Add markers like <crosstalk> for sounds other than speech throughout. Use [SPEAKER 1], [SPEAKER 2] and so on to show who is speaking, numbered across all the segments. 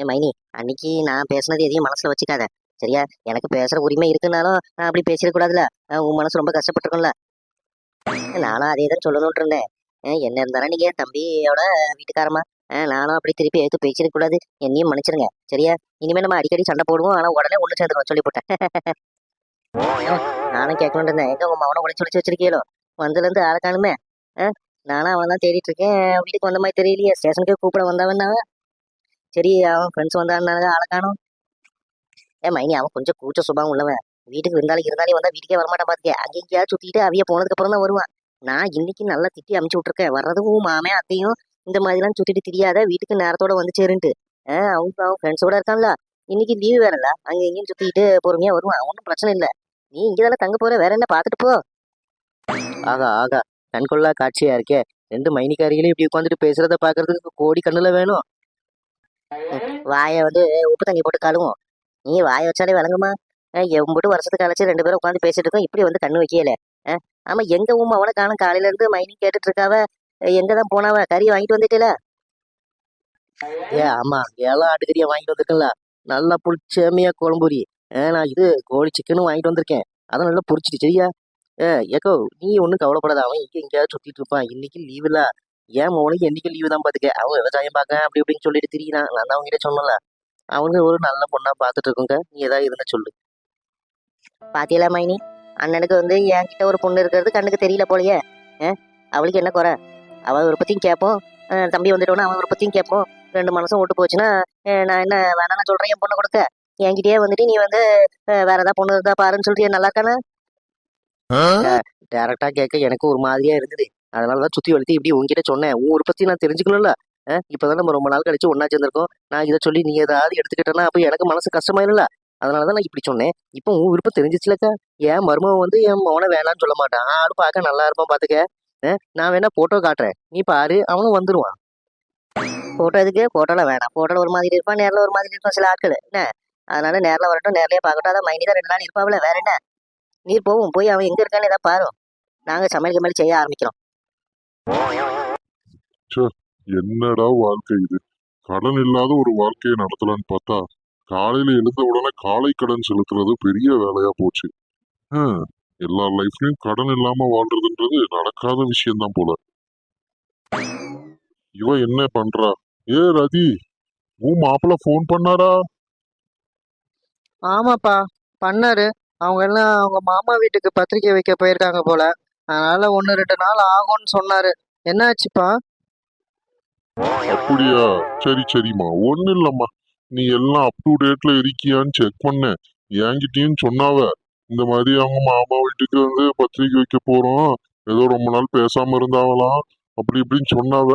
[SPEAKER 1] ஏ மைனி அன்னைக்கு நான் பேசுனது எதையும் மனசுல வச்சுக்காத. சரியா? எனக்கு பேசுற உரிமை இருக்குனாலும் நான் அப்படி பேசிடக்கூடாதுல்ல உன் மனசு ரொம்ப கஷ்டப்பட்டிருக்கும்ல. நானும் அதே தான் சொல்லணும்னு இருந்தேன். என்ன இருந்தாலும் நீங்க தம்பியோட வீட்டுக்காரமா நானும் அப்படி திருப்பி எடுத்து பேசிடக்கூடாது என்னையும் மன்னிச்சிருங்க. சரியா? இனிமே நம்ம அடிக்கடி சண்டை போடுவோம். ஆனா உடனே ஒண்ணு சேர்ந்துருவோம் சொல்லி போட்டேன். நானும் கேட்கணும்னு இருந்தேன். எங்க உங்க மவனை ஒளிச்சு ஒளிச்சு வச்சிருக்கீங்களோ? வந்துல இருந்து ஆளை காணுமே. நானும் அவன் தான் தேடிட்டு இருக்கேன். வீட்டுக்கு வந்த மாதிரி தெரியலையே. ஸ்டேஷனுக்கே கூப்பிட வந்தவன் சரி அவன் ஃப்ரெண்ட்ஸ் வந்தாருனால அழகானும் காணும் ஏன் மைனி அவன் கொஞ்சம் கூச்ச சுபாவம் உள்ளவன். வீட்டுக்கு இருந்தாலும் இருந்தாலும் வந்தா வீட்டுக்கே வரமாட்டான் பார்த்துக்க அங்கே எங்கேயாவது சுத்திட்டு அவிய போனதுக்கு அப்புறம் தான் வருவான். நான் இன்னைக்கு நல்லா திட்டி அமுச்சு விட்ருக்கேன் வர்றதும் மாமே அத்தையும் இந்த மாதிரிலாம் சுத்திட்டு தெரியாத வீட்டுக்கு நேரத்தோட வந்து சேருன்ட்டு ஆஹ் அவங்க அவன் ஃப்ரெண்ட்ஸோட இருக்கான்ல. இன்னைக்கு லீவு வேறல்ல. அங்க இங்கேயும் சுத்திட்டு பொறுமையாக வருவான். ஒன்றும் பிரச்சனை இல்லை. நீ இங்கதானே தங்க போற? வேற என்ன பாத்துட்டு போ. ஆகா ஆகா. கண்கொள்ளா காட்சியா இருக்கே. ரெண்டு மைனிக்காரிகளும் இப்படி உட்காந்துட்டு பேசுறத பாக்குறதுக்கு கோடி கண்ணுல வேணும். வாயை வந்து உப்பு தண்ணி போட்டு கழுவும். நீ வாயை வச்சாலே விளங்குமா? எம்பிட்டு வருஷத்துக்கு அழைச்சி ரெண்டு பேரும் உட்காந்து பேசிட்டு இருக்கோம். இப்படி வந்து கண்ணு வைக்கல. ஆமா எங்க உமா அவனை காணும்? காலையில இருந்து மைனிங் கேட்டுட்டு இருக்காவ. எங்கதான் போனாவ? கறி வாங்கிட்டு வந்துட்டேல. ஏ ஆமா ஏழா ஆட்டுக்கறியா வாங்கிட்டு வந்திருக்கல நல்லா புளிச்சேமையா குழம்புரி. நான் இது கோழி சிக்கனும் வாங்கிட்டு வந்திருக்கேன். அதை நல்லா பொரிச்சிட்டு சரியா? ஏ ஏக்கோ நீ ஒன்றும் கவலைப்படாத. அவன் இங்கே எங்கேயாவது சுத்திட்டு இருப்பான். இன்னைக்கு லீவு இல்ல ஏன் மோனுக்கு என்னைக்கு லீவு தான் பாத்துக்க? அவன் விவசாயம் பார்க்க அப்படி இப்படின்னு சொல்லிட்டு திரியிறான். நான் தான் அவங்ககிட்ட சொன்னல அவங்க ஒரு நல்ல பொண்ணா பார்த்துட்டு இருக்குங்க நீ ஏதாவது இருந்தா சொல்லு. பாத்தியலா மைனி? அண்ணனுக்கு வந்து என்கிட்ட ஒரு பொண்ணு இருக்கிறது கண்ணுக்கு தெரியல போலயே. அவளுக்கு என்ன குறை? அவன் விருப்பத்தையும் கேட்போம். தம்பி வந்துட்டோன்னா அவன் விருப்பத்தையும் கேட்போம். ரெண்டு மனசும் விட்டு போச்சுன்னா நான் என்ன வேணாம் சொல்றேன் என் பொண்ணை கொடுக்க. என்கிட்டயே வந்துட்டு நீ வந்து வேற ஏதாவது பொண்ணு இருந்தா பாருன்னு சொல்லிட்டு நல்லா இருக்கானே? டேரக்டா கேட்க எனக்கு ஒரு மாதிரியா இருந்தது. அதனாலதான் சுத்தி வளர்த்து இப்படி உங்ககிட்ட சொன்னேன். உன் விருப்பத்தை நான் தெரிஞ்சுக்கணும்ல? அஹ் இப்பதான் நம்ம ரொம்ப நாள் கழிச்சு ஒன்னா சேர்ந்திருக்கோம். நான் இதை சொல்லி நீ ஏதாவது எடுத்துக்கிட்டேன்னா அப்ப எனக்கு மனசு கஷ்டமாயிரும்ல? அதனாலதான் நான் இப்படி சொன்னேன். இப்போ உன் விருப்பம் தெரிஞ்சிச்சுலக்கா. என் மருமகன் வந்து என் மவனை வேணான்னு சொல்ல மாட்டான். ஆடு பார்க்க நல்லா இருப்பான் பாத்துக்க. நான் வேணா போட்டோ காட்டுறேன். நீ பாரு அவனும் வந்துடுவான் போட்டோ எதுக்கு? போட்டோல வேணாம். போட்டோல ஒரு மாதிரி இருப்பான் நேரில் ஒரு மாதிரி இருப்பான் சில ஆட்கள். என்ன? அதனால நேரில் வரட்டும் நேர்லயே பார்க்கட்டும். அதான் மைனி தான் ரெண்டு நாள் இருப்பாவில வேற என்ன? நீர் போவோம். போய் அவன் எங்க இருக்கான்னு ஏதாவது பாரு. நாங்க சமையல் கமல் செய்ய ஆரம்பிக்கிறோம்.
[SPEAKER 2] என்னடா வாழ்க்கை இது? கடன் இல்லாத ஒரு வாழ்க்கையை நடத்தலான்னு பார்த்தா காலையில எழுந்த உடனே காலை கடன் செலுத்துறது பெரிய வேலையா போச்சு. எல்லா லைஃப்லயும் கடன் இல்லாம வாழ்றதுன்றது நடக்காத விஷயம்தான் போல. இவ என்ன பண்றா? ஏ ரதி உன் மாப்பிள்ள ஃபோன் பண்ணாரா?
[SPEAKER 3] ஆமாப்பா பண்ணாரு. அவங்க எல்லாம் அவங்க மாமா வீட்டுக்கு பத்திரிக்கை வைக்க போயிருக்காங்க போல. அதனால ஒன்று ரெண்டு நாள் ஆகும்னு சொன்னாரு. என்னாச்சுப்பா
[SPEAKER 2] அப்படியா? சரி சரிம்மா. ஒன்றும் இல்லம்மா. நீ எல்லாம் அப் டு டேட்ல இருக்கியான்னு செக் பண்ணேன் என்கிட்டயும் சொன்னாவ. இந்த மாதிரி அவங்க மாமா வீட்டுக்கு வந்து பத்திரிக்கை வைக்க போறோம். ஏதோ ரொம்ப நாள் பேசாம இருந்தாவலாம். அப்படி இப்படின்னு சொன்னாவ.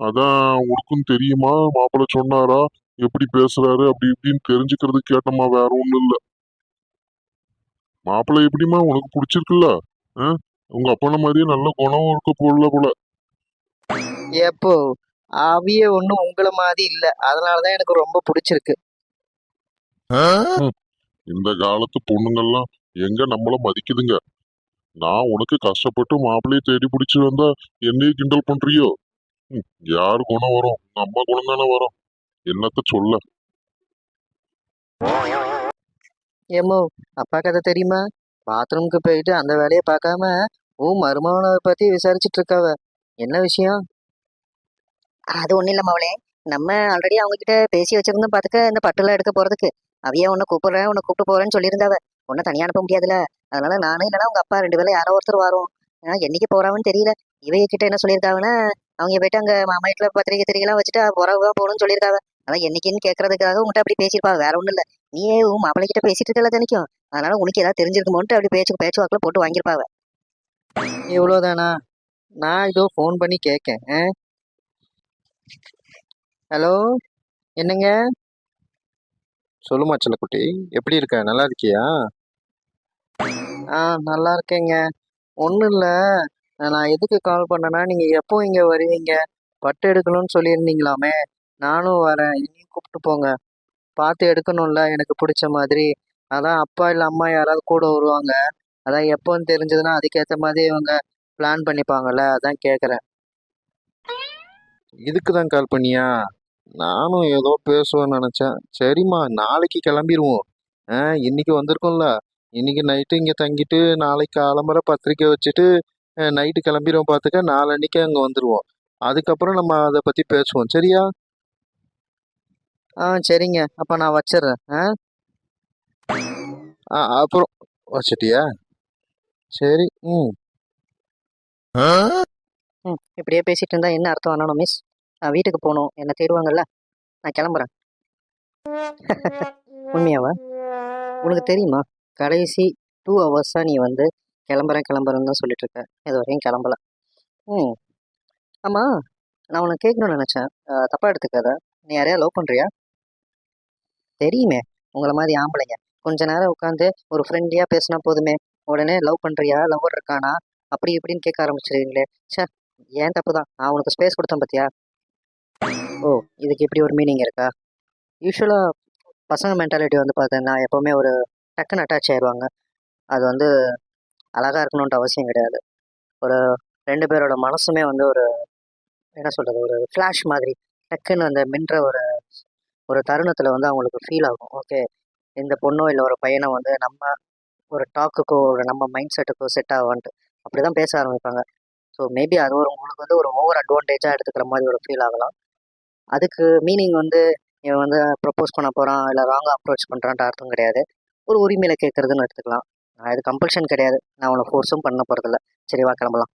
[SPEAKER 2] அதான் உனக்கும் தெரியுமா? மாப்பிள்ளை சொன்னாரா? எப்படி பேசுறாரு? அப்படி இப்படின்னு தெரிஞ்சுக்கிறது கேட்டம்மா. வேற ஒன்றும் இல்லை. மாப்பிள்ளை எப்படிம்மா? உனக்கு பிடிச்சிருக்குல்ல. ஆ? உங்க அப்பன மாதிரியே நல்ல குணம் இருக்க போல போல.
[SPEAKER 3] எப்போ அவிய ஒன்றும் உங்களை மாதிரி இல்லை. அதனால தான் எனக்கு ரொம்ப பிடிச்சிருக்கு.
[SPEAKER 2] ம். இந்த காலத்து பொண்ணுங்கெல்லாம் எங்க நம்மள மதிக்குதுங்க? நான் உனக்கு கஷ்டப்பட்டு மாப்பிள்ளையை தேடி பிடிச்சு வந்தா என்னையே கிண்டல் பண்றியோ? யார் குணம் வரும்? அம்மா குணம் தானே வரும். என்னத்த சொல்ல?
[SPEAKER 3] ஏமோ அப்பா கதை தெரியுமா? பாத்ரூம்க்கு போயிட்டு அந்த வேலையை பார்க்காம உன் மருமகனை பத்தி விசாரிச்சுட்டு இருக்காவ என்ன விஷயம்?
[SPEAKER 1] அது ஒண்ணும் இல்ல மவளே. நம்ம ஆல்ரெடி அவங்க கிட்ட பேசி வச்சிருந்தோம் பாத்துக்க இந்த பட்டுலாம் எடுக்க போறதுக்கு. அவையே உன்னை கூப்பிடுறேன் உன்னை கூப்பிட்டு போறேன்னு சொல்லியிருந்தாவ. உன்னை தனியா அனுப்ப முடியாதுல அதனால நானும் இல்லைன்னா உங்க அப்பா ரெண்டு பேரும் யாரோ ஒருத்தர் வரும். என்னைக்கு போறாங்கன்னு தெரியல. இவைய கிட்ட என்ன சொல்லியிருக்காங்கன்னா அவங்க போயிட்டு அங்க மாமா வீட்டுல பத்திரிக்கை திரிகைலாம் வச்சுட்டு போறவங்க போகணும்னு சொல்லியிருக்காவ. அதான் என்னைக்குன்னு கேட்கறதுக்காக உங்ககிட்ட அப்படி பேசியிருப்பா. வேற ஒண்ணும் இல்ல. நீயே உன் மாப்பிள்ளை கிட்ட பேசிட்டு இருக்கல தினைக்கும். அதனால உனக்கு ஏதாவது தெரிஞ்சிருக்குமோன்ட்டு அப்படி பேச்சு பேச்சு வாக்குல போட்டு வாங்கியிருப்பாவ.
[SPEAKER 3] இவ்வளோதானா நான் இதோ ஃபோன் பண்ணி கேட்கேன் ஹலோ என்னங்க?
[SPEAKER 4] சொல்லுமா செல்லக்குட்டி எப்படி இருக்க? நல்லா இருக்கியா?
[SPEAKER 3] ஆ நல்லா இருக்கேங்க. ஒன்றும் இல்லை. நான் எதுக்கு கால் பண்ணேன்னா நீங்கள் எப்போ இங்கே வருவீங்க? பட்டு எடுக்கணும்னு சொல்லியிருந்தீங்களாமே. நானும் வரேன். என்னையும் கூப்பிட்டு போங்க. பார்த்து எடுக்கணும்ல. எனக்கு பிடிச்ச மாதிரி. அதான் அப்பா இல்லை அம்மா யாராவது கூட வருவாங்க. அதான் எப்போன்னு தெரிஞ்சதுன்னா அதுக்கேற்ற மாதிரி இவங்க பிளான் பண்ணிப்பாங்கல்ல அதான் கேட்குறேன்
[SPEAKER 4] இதுக்கு தான் கால் பண்ணியா? நானும் ஏதோ பேசுவேன்னு நினச்சேன். சரிம்மா நாளைக்கு கிளம்பிடுவோம் ஆ இன்னைக்கு வந்திருக்கோம்ல. இன்னைக்கு நைட்டு இங்கே தங்கிட்டு நாளைக்கு காலம்பரை பத்திரிக்கை வச்சுட்டு நைட்டு கிளம்பிடுவோம் பார்த்துக்க நாளன்னைக்கு அங்கே வந்துடுவோம் அதுக்கப்புறம் நம்ம அதை பற்றி பேசுவோம். சரியா?
[SPEAKER 3] ஆ சரிங்க. அப்போ நான் வச்சிடுறேன். ஆ?
[SPEAKER 4] ஆ அப்புறம். வச்சிட்டியா சரி ம்.
[SPEAKER 1] ம் இப்படியே பேசிட்டு இருந்தா என்ன அர்த்தம் பண்ணணும் மிஸ்? நான் வீட்டுக்கு போகணும். என்னை தேடுவாங்கல்ல? நான் கிளம்புறேன். <laughs> உண்மையாவா? உனக்கு தெரியுமா? கடைசி டூ ஹவர்ஸாக நீ வந்து கிளம்புறேன் கிளம்புறேன்னு தான் சொல்லிட்டு இருக்க இது வரையும் கிளம்பல. ம். ஆமாம் நான் உனக்கு கேட்கணும்னு நினச்சேன். தப்பாக எடுத்துக்காத. நீ யாரையா லவ் பண்ணுறியா தெரியுமே. உங்களை மாதிரி ஆம்பளைங்க. கொஞ்ச நேரம் உட்காந்து ஒரு ஃப்ரெண்ட்லியாக பேசினா போதுமே. உடனே லவ் பண்ணுறியா லவ்வர் இருக்கானா? அப்படி இப்படின்னு கேட்க ஆரம்பிச்சிருவீங்களே. ச்சே ஏன் தப்பு தான் நான் உனக்கு ஸ்பேஸ் கொடுத்தேன் பார்த்தியா ஓ இதுக்கு இப்படி ஒரு மீனிங் இருக்கா? யூஸ்வலாக பசங்க மென்டாலிட்டி வந்து பார்த்தீங்கன்னா எப்போவுமே ஒரு டக்குன்னு அட்டாச் ஆயிடுவாங்க அது வந்து அழகாக இருக்கணுன்ட்டு அவசியம் கிடையாது. ஒரு ரெண்டு பேரோட மனசுமே வந்து ஒரு என்ன சொல்கிறது ஒரு ஃப்ளாஷ் மாதிரி. டக்குன்னு அந்த மின்ற ஒரு ஒரு தருணத்தில் வந்து அவங்களுக்கு ஃபீல் ஆகும். ஓகே இந்த பொண்ணோ இல்லை ஒரு பையனோ வந்து நம்ம ஒரு டாக்குக்கோ ஒரு நம்ம மைண்ட் செட்டுக்கோ செட் ஆகான்ட்டு அப்படி தான் பேச ஆரம்பிப்பாங்க. ஸோ மேபி அது ஒரு உங்களுக்கு வந்து ஒரு ஓவர் அட்வான்டேஜாக எடுத்துக்கிற மாதிரி ஒரு ஃபீல் ஆகலாம். அதுக்கு மீனிங் வந்து இவன் வந்து ப்ரப்போஸ் பண்ண போகிறான் இல்லை ராங்காக அப்ரோச் பண்ணுறான்ட்டு அர்த்தம் கிடையாது. ஒரு உரிமையில் கேட்குறதுன்னு எடுத்துக்கலாம். நான் இது கம்பல்ஷன் கிடையாது. நான் அவனை ஃபோர்ஸும் பண்ண போகிறதில்ல சரிவா கிளம்பலாம்.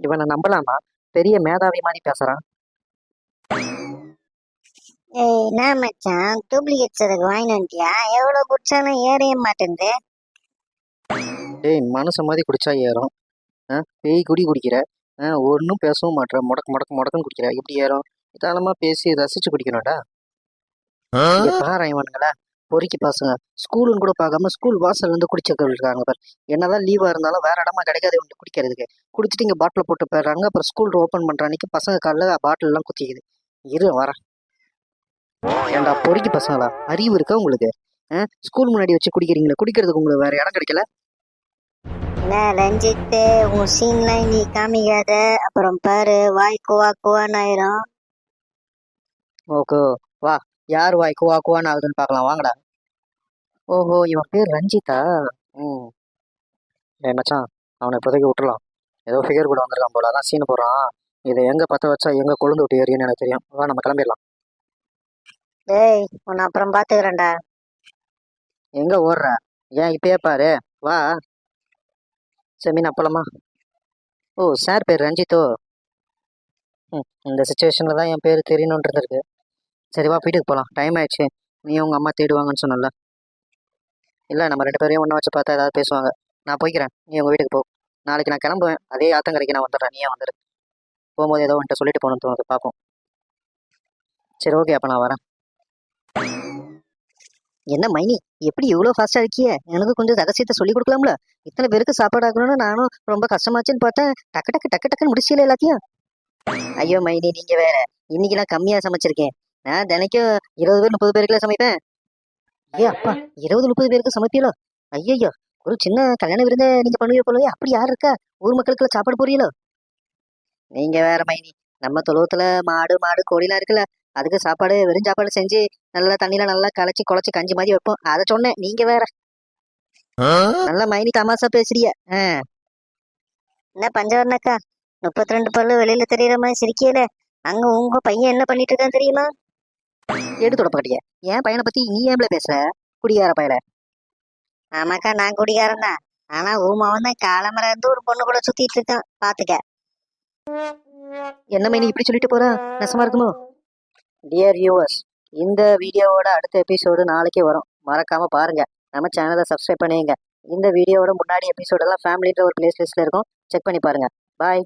[SPEAKER 1] இவனை நம்பலாமா? பெரிய மேதாவி மாதிரி பேசுகிறான்
[SPEAKER 5] ஏய் என்ன மச்சான்? டூப்ளிகேட் சரக்கு வாங்கிட்டு வந்துட்டியா? எவ்வளோ குடிச்சாலும் ஏறைய மாட்டேங்குது.
[SPEAKER 3] டேய் மனசு மாதிரி குடிச்சா ஏறும். ஆ பேய் குடி குடிக்கிற. ஆ ஒன்றும் பேசவும் மாட்ற. முடக்கு முடக்கு முடக்குன்னு குடிக்கிற. எப்படி ஏறும். நிதானமாக பேசி ரசிச்சு குடிக்கணும்டா. இங்க பாரு இவனுங்களா. பொறுக்கி பசங்க. ஸ்கூலுன்னு கூட பார்க்காம ஸ்கூல் வாசல்ல இருந்து குடிச்சிட்டு இருக்காங்க பாரு. என்னதான் லீவா இருந்தாலும் வேற இடமா கிடைக்காது இவனுக்கு குடிக்கிறதுக்கு. குடிச்சிட்டு இங்க பாட்டில் போட்டு போயிடுறாங்க. அப்புறம் ஸ்கூல் ஓப்பன் பண்ற அன்னைக்கு பசங்க காலில் பாட்டில் எல்லாம் குத்திக்குது. இரு வரேன். ஏன்டா பொறுக்கி பசங்களா? அறிவு இருக்கா உங்களுக்கு? ஸ்கூல் முன்னாடி வச்சு குடிக்கிறீங்களே? குடிக்கிறதுக்கு உங்களுக்கு வேற இடம் கிடைக்கல?
[SPEAKER 5] என்ன ரஞ்சித்து உன் சீன்லாம் நீ காமிக்காத. அப்புறம் பாரு வாய் குவா குவான்னு ஆயிரும்.
[SPEAKER 3] ஓகோ வா. யார் வாய் குவா குவான்னு ஆகுதுன்னு பார்க்கலாம். வாங்கடா. ஓஹோ இவன் பேர் ரஞ்சிதா ம். மச்சான் அவனை இப்போதைக்கு விட்டுறலாம். ஏதோ ஃபிகர் கூட வந்திருக்கான் போல. அதான் சீன் போடுறான். இதை எங்க பத்த வச்சா எங்க கொழுந்து விட்டு ஏறியுன்னு எனக்கு தெரியும். வா நம்ம கிளம்பிடலாம்.
[SPEAKER 5] டேய் உன்னை அப்புறம் பார்த்துக்கிறேன்டா
[SPEAKER 3] எங்க ஓடுற? ஏன் இப்பயே பாரு. வா. செமீன் அப்பளமா. ஓ சார் பேர் ரஞ்சித்தோ? ம் இந்த சுச்சுவேஷனில் தான் என் பேர் தெரியணுன்றது இருக்கு. சரி வா வீட்டுக்கு போகலாம் டைம் ஆயிடுச்சு. நீ உங்க அம்மா தேடுவாங்கன்னு சொன்னல இல்லை நம்ம ரெண்டு பேரையும் ஒன்றா வச்சு பார்த்தா ஏதாவது பேசுவாங்க. நான் போய்க்கிறேன். நீ உங்கள் வீட்டுக்கு போ. நாளைக்கு நான் கிளம்புவேன். அதே ஆத்தங்கரைக்கு நான் வந்துடுறேன். நீயே வந்துடு போகும்போது ஏதோ வந்துட்டு சொல்லிட்டு போகணும்னு தோணுது. பார்ப்போம். சரி ஓகே அப்போ நான் வரேன்.
[SPEAKER 1] என்ன மைனி எப்படி இவ்வளோ ஃபாஸ்ட்டாக இருக்கியே? எனக்கு கொஞ்சம் ரகசியத்தை சொல்லி கொடுக்கலாம்ல. இத்தனை பேருக்கு சாப்பாடு ஆகணும்னு நானும் ரொம்ப கஷ்டமாச்சுன்னு பார்த்தேன். டக்கு டக்கு டக்கு டக்குன்னு முடிச்சியல எல்லாத்தையும்? ஐயோ மைனி நீங்க வேற. இன்னைக்கு நான் கம்மியா சமைச்சிருக்கேன். நான் தினைக்கும் இருபது பேர் முப்பது பேருக்குலாம் சமைப்பேன். ஏ அப்பா இருபது முப்பது பேருக்கு சமைப்பீங்களோ? ஐயோ ஒரு சின்ன கல்யாண விருந்த நீங்க பண்ணுவீங்க போலவே அப்படி யார் இருக்கா? ஊர் மக்களுக்குலாம் சாப்பாடு போறீங்களோ? நீங்க வேற மைனி நம்ம தொழுவத்துல மாடு மாடு கோழிலாம் இருக்குல்ல அதுக்கு சாப்பாடு வெறும் சாப்பாடு செஞ்சு நல்லா தண்ணியில நல்லா களைச்சி குழச்சி கஞ்சி மாதிரி வைப்போம். அதை சொன்னேன். நீங்க வேற. நல்லா மைனி தமாசா பேசுறிய.
[SPEAKER 5] என்ன பஞ்சவர்ணக்கா முப்பத்தி ரெண்டு பல்லு வெளியில தெரியற மாதிரி சிரிக்கல அங்க உங்க பையன் என்ன பண்ணிட்டு இருக்கான் தெரியுமா?
[SPEAKER 1] எடுத்து தொடப்பக்கட்டிய என் பையனை பத்தி நீ ஏன் பேசுற? குடியார பயல
[SPEAKER 5] ஆமாக்கா நான் குடிகாரன் தான். ஆனா ஊமாவன் தான் காலமரம் இருந்து ஒரு பொண்ணு கூட சுத்திட்டு இருக்கான். பாத்துக்க.
[SPEAKER 1] என்ன மைனி இப்படி சொல்லிட்டு போறா? நெசமா இருக்குமோ டியர் வியூவர்ஸ் இந்த வீடியோவோட அடுத்த எபிசோடு நாளைக்கு வரும். மறக்காம பாருங்க. நம்ம சேனலை சப்ஸ்கிரைப் பண்ணிடுங்க. இந்த வீடியோவோட முன்னாடி எபிசோடெல்லாம் ஃபேமிலின்ற ஒரு பிளேஸ் லிஸ்ட்ல இருக்கும். செக் பண்ணி பாருங்க. பாய்